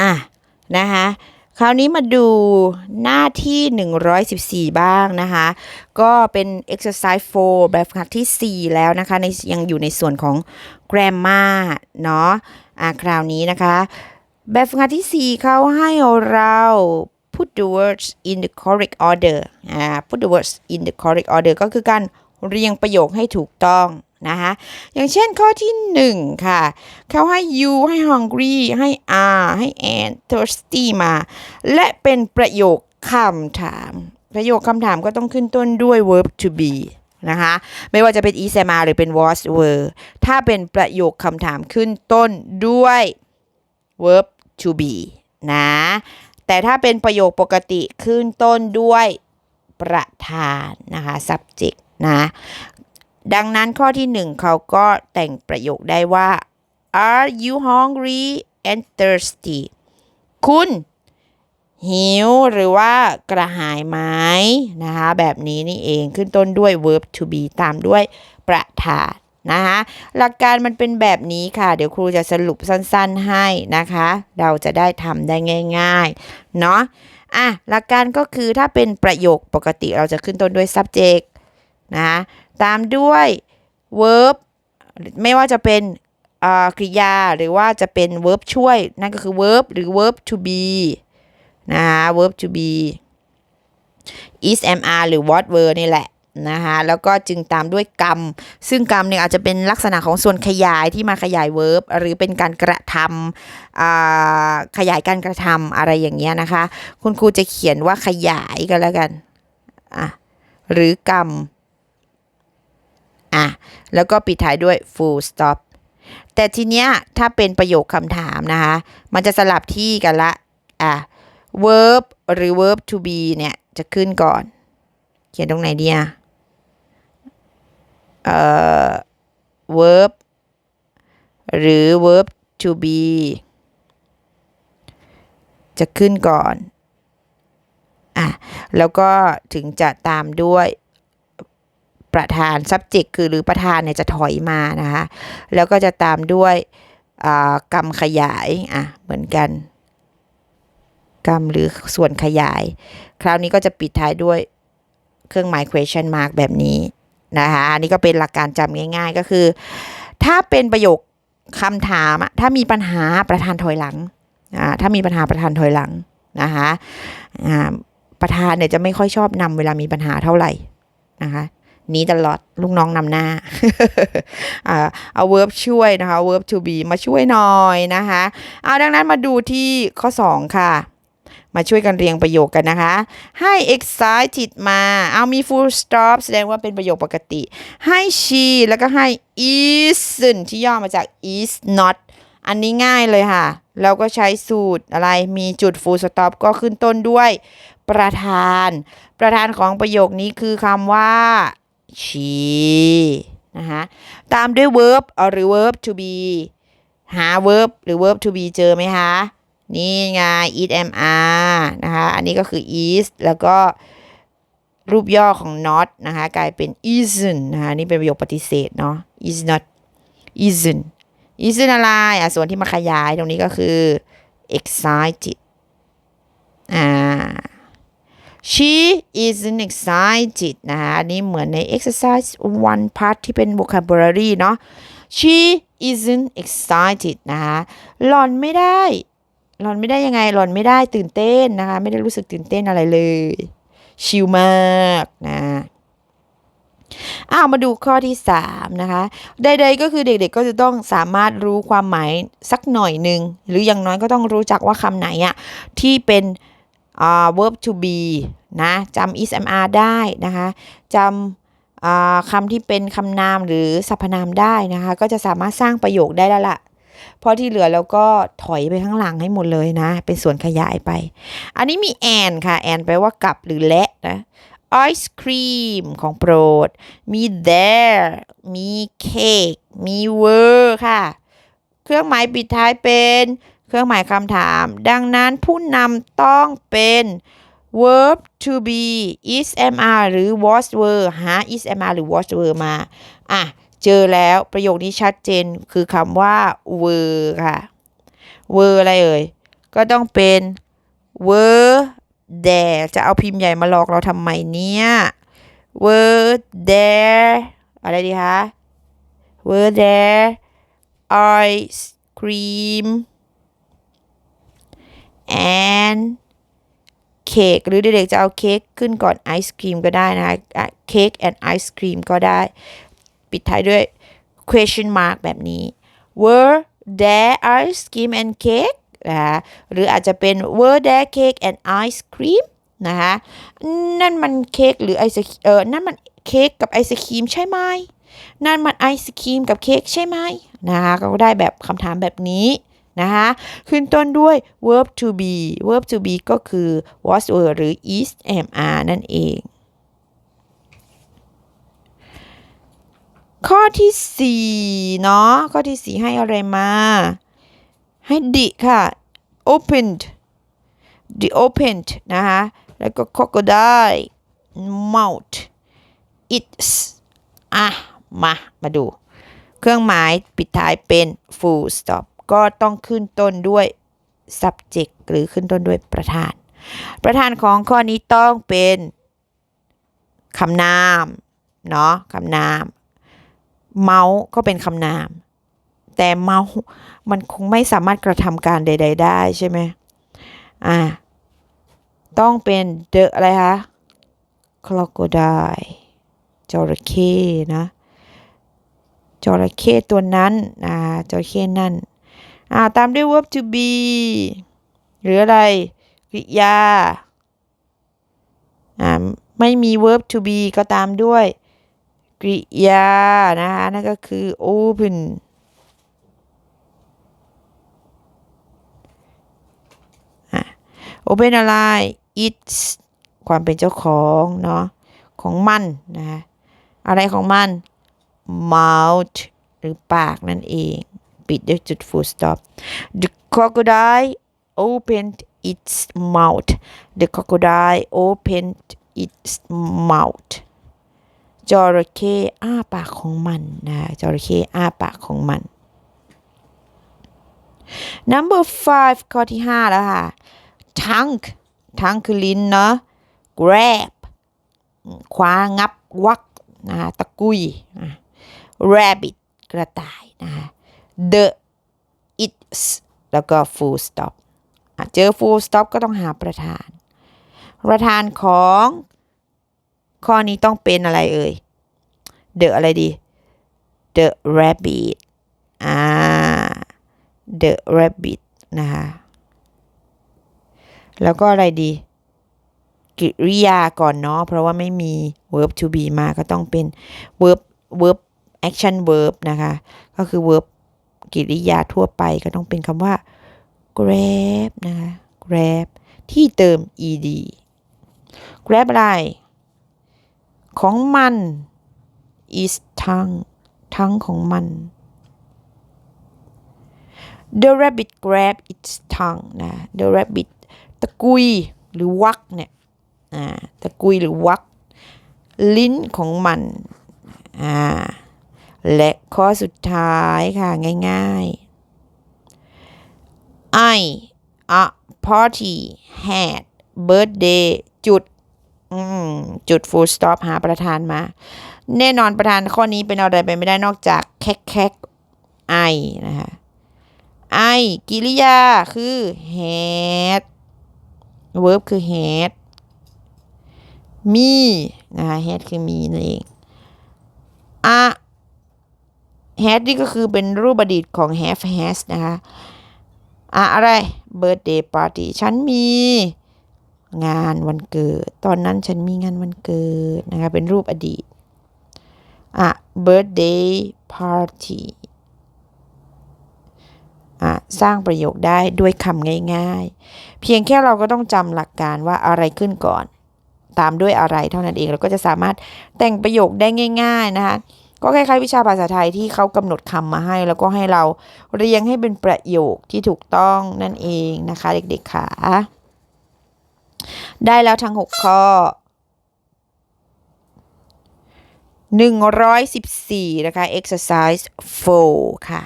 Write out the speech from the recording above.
อะนะคะคราวนี้มาดูหน้าที่ 114 บ้างนะคะ ก็เป็น exercise 4 แบบฝึกหัดที่ 4 แล้วนะคะในยังอยู่ในส่วนของ grammar เนาะอะคราวนี้นะคะ แบบฝึกหัดที่ 4 เขาให้เรา put the words in the correct order อ่า put the words in the correct order ก็คือการเรียงประโยคให้ถูกต้อง นะคะอย่างเช่นข้อที่ 1 ค่ะ เขาให้ you ให้ hungry ให้ are ให้ and thirsty มา และเป็นประโยคคำถาม ประโยคคำถามก็ต้องขึ้นต้นด้วย verb to be นะคะไม่ว่าจะเป็น is am หรือเป็น was were ถ้าเป็นประโยคคำถามขึ้นต้นด้วย verb to be นะ แต่ถ้าเป็นประโยคปกติขึ้นต้นด้วยประธานนะคะ subject นะ ดังนั้นข้อที่หนึ่งเขาก็แต่งประโยคได้ว่า Are you hungry and thirsty คุณ หิวหรือว่ากระหายไหมนะคะแบบนี้นี่เองขึ้นต้นด้วย verb to be ตามด้วยประธานนะคะหลักการมันเป็นแบบนี้ค่ะ เดี๋ยวครูจะสรุปสั้นๆให้นะคะ เราจะได้ทำได้ง่ายๆเนาะอะหลักการก็คือถ้าเป็นประโยคปกติเราจะขึ้นต้นด้วย subject นะ ตามด้วย verb ไม่ว่าจะเป็นกริยาหรือว่าจะเป็น verb ช่วย นั่นก็คือ verb หรือ verb to be นะคะ verb to be is am are หรือ what were นี่แหละนะคะแล้วก็จึงตามด้วยกรรม ซึ่งกรรมเนี่ยอาจจะเป็นลักษณะของส่วนขยายที่มาขยาย verb หรือเป็นการกระทำขยายการกระทำอะไรอย่างเงี้ยนะคะ คุณครูจะเขียนว่าขยายกันแล้วกันอะหรือกรรม แล้วก็ปิดท้ายด้วย full stop แต่ทีเนี้ยถ้าเป็นประโยคคำถามนะคะ มันจะสลับที่กันละ อะ verb หรือ verb to be เนี่ย จะขึ้นก่อน เขียนตรงไหนดีอะเอ่อ verb หรือ verb to be จะขึ้นก่อน อะ แล้วก็ถึงจะตามด้วย ประธาน subject คือหรือประธานเนี่ยจะถอยมานะคะแล้วก็จะตามด้วยกรรมขยายอะเหมือนกัน กรรมหรือส่วนขยาย คราวนี้ก็จะปิดท้ายด้วยเครื่องหมาย question mark แบบนี้นะคะอันนี้ก็เป็นหลักการจำง่ายๆก็คือ ถ้าเป็นประโยคคำถามถ้ามีปัญหาประธานถอยหลังอ่าถ้ามีปัญหาประธานถอยหลังนะคะอ่าประธานเนี่ยจะไม่ค่อยชอบนำเวลามีปัญหาเท่าไหร่นะคะ นี้ตลอดลูกน้องนำหน้าเอา verb ช่วยนะคะ verb to be มาช่วยหน่อยนะคะเอาดังนั้นมาดูที่ข้อ 2 ค่ะ มาช่วยกันเรียงประโยคกันนะคะ ให้ excited มา เอามี full stop แสดงว่าเป็นประโยคปกติ ให้ she แล้วก็ให้ isn't ที่ย่อมาจาก is not อันนี้ง่ายเลยค่ะ เราก็ใช้สูตรอะไรมีจุด full stop ก็ขึ้นต้นด้วยประธาน ประธานของประโยคนี้คือคำว่า she นะคะตามด้วย verb หรือ verb to be หา verb หรือ verb to be เจอไหมคะนี่ไง it am are นะคะ อันนี้ก็คือ is แล้วก็รูปย่อของ not นะคะ กลายเป็น isn't นะคะนี่เป็นประโยคปฏิเสธเนาะ is not isn't isn't อะไรอะส่วนที่มาขยายตรงนี้ก็คือ excited อ่า she isn't excited นะคะอันนี้เหมือนใน exercise one part ที่เป็น vocabulary เนาะ she isn't excited นะคะหลอนไม่ได้ หลอนไม่ได้ยังไง หลอนไม่ได้ตื่นเต้นนะคะ ไม่ได้รู้สึกตื่นเต้นอะไรเลย ชิลมากนะอ้าวมาดูข้อที่ 3 นะคะ ใดๆก็คือเด็กๆก็จะต้องสามารถรู้ความหมายสักหน่อยหนึ่ง หรืออย่างน้อยก็ต้องรู้จักว่าคำไหนอะที่เป็น verb to be นะจำ is am are ได้นะคะจำคำที่เป็นคำนามหรือสรรพนามได้นะคะ ก็จะสามารถสร้างประโยคได้แล้วละ่ะพอที่เหลือแล้วก็ถอยไปข้างหลังให้หมดเลยนะ เป็นส่วนขยายไป อันนี้มี and ค่ะ and แปลว่ากับหรือและนะ ice cream ของโปรด มี there มี cake มี were ค่ะ เครื่องหมายปิดท้ายเป็น เครื่องหมายคำถาม ดังนั้นผู้นำต้องเป็น verb to be is am are หรือ was were หา is am are หรือ was were มา อะ เจอแล้วประโยคนี้ชัดเจนคือคำว่า were ค่ะ were อะไรเอ่ย ก็ต้องเป็น were there จะเอาพิมพ์ใหญ่มาหลอกเราทำไมเนี่ย were there อะไรดีคะ were there ice cream and เค้กหรือเด็กๆจะเอาเค้กขึ้นก่อนไอศครีมก็ได้นะคะเค้ก and ไอศครีมก็ได้ ปิดท้ายด้วย question mark แบบนี้ were there ice cream and cake นะคะหรืออาจจะเป็น were there cake and ice cream นะคะนั่นมันเค้กหรือไอศเออนั่นมันเค้กกับไอศครีมใช่ไหมนั่นมันไอศครีมกับเค้กใช่ไหมนะคะก็ได้แบบคำถามแบบนี้ นะคะขึ้นต้นด้วย verb to be verb to be ก็คือ was were หรือ is am are นั่นเอง ข้อที่4เนาะข้อที่ 4 ให้อะไรมา ให้ดิค่ะ opened the opened นะคะแล้วก็ crocodile mouth it's อะมา มาดู เครื่องหมายปิดท้ายเป็น full stop ก็ต้องขึ้นต้นด้วย subject หรือขึ้นต้นด้วยประธาน ประธานของข้อนี้ต้องเป็นคำนามเนาะคำนาม เมาส์ก็เป็นคำนาม แต่เมาส์มันคงไม่สามารถกระทำการใด ๆ ได้ใช่ไหมอ่าต้องเป็น the อะไรคะ crocodile จระเข้นะจระเข้ตัวนั้นอ่าจระเข้นั่น อ่าตามด้วย verb to be หรืออะไรกริยาอ่าไม่มี verb to be ก็ตามด้วยกริยานะคะนั่นก็คือ open อ open อะไร it's ความเป็นเจ้าของเนาะของมันนะคะอะไรของมัน mouth หรือปากนั่นเอง ปิดด้วยจุด full stop the crocodile opened its mouth the crocodile opened its mouth จระเข้อ้าปากของมันนะจระเข้อ้าปากของมัน number five ข้อที่ 5 แล้วค่ะ tongue tongue คือลิ้นเนาะ grab คว้างับวักนะคะตะกุย rabbit กระต่ายนะคะ the it's แล้วก็ full stop อะเจอ full stop ก็ต้องหาประธาน ประธานของข้อนี้ต้องเป็นอะไรเอ่ย the อะไรดี the rabbit อ่า the rabbit นะคะแล้วก็อะไรดี กริยาก่อนเนาะเพราะว่าไม่มี verb to be มาก็ต้องเป็น verb verb action verb นะคะ ก็คือ verb กิริยาทั่วไปก็ต้องเป็นคำว่า grab นะคะ grab ที่เติม ed grab อะไร ของมัน is tongue ทั้งของมัน the rabbit grab its tongue นะ the rabbit ตะกุยหรือวักเนี่ยตะกุยหรือวัก ลิ้นของมัน อ่า และข้อสุดท้ายค่ะง่ายๆ I a party had birthday จุดอืมจุด full stop หาประธานมา แน่นอนประธานข้อนี้เป็นอะไรไปไม่ได้นอกจากแคกแคกไอนะคะ I กิริยาคือ had verb คือ had มีนะคะ had คือมีนั่นเองอะ had นี่ก็คือเป็นรูปอดีตของ have has นะคะอะอะไร birthday party ฉันมีงานวันเกิด ตอนนั้นฉันมีงานวันเกิดนะคะ เป็นรูปอดีตอะ birthday party อะ สร้างประโยคได้ด้วยคำง่ายๆ เพียงแค่เราก็ต้องจำหลักการว่าอะไรขึ้นก่อน ตามด้วยอะไรเท่านั้นเอง เราก็จะสามารถแต่งประโยคได้ง่าย ๆ นะคะ ก็คล้ายๆวิชาภาษาไทยที่เขากำหนดคำมาให้ แล้วก็ให้เราเรียงให้เป็นประโยคที่ถูกต้องนั่นเองนะคะ เด็กๆค่ะ ได้แล้วทั้ง 6 ข้อ 114 นะคะ exercise 4 ค่ะ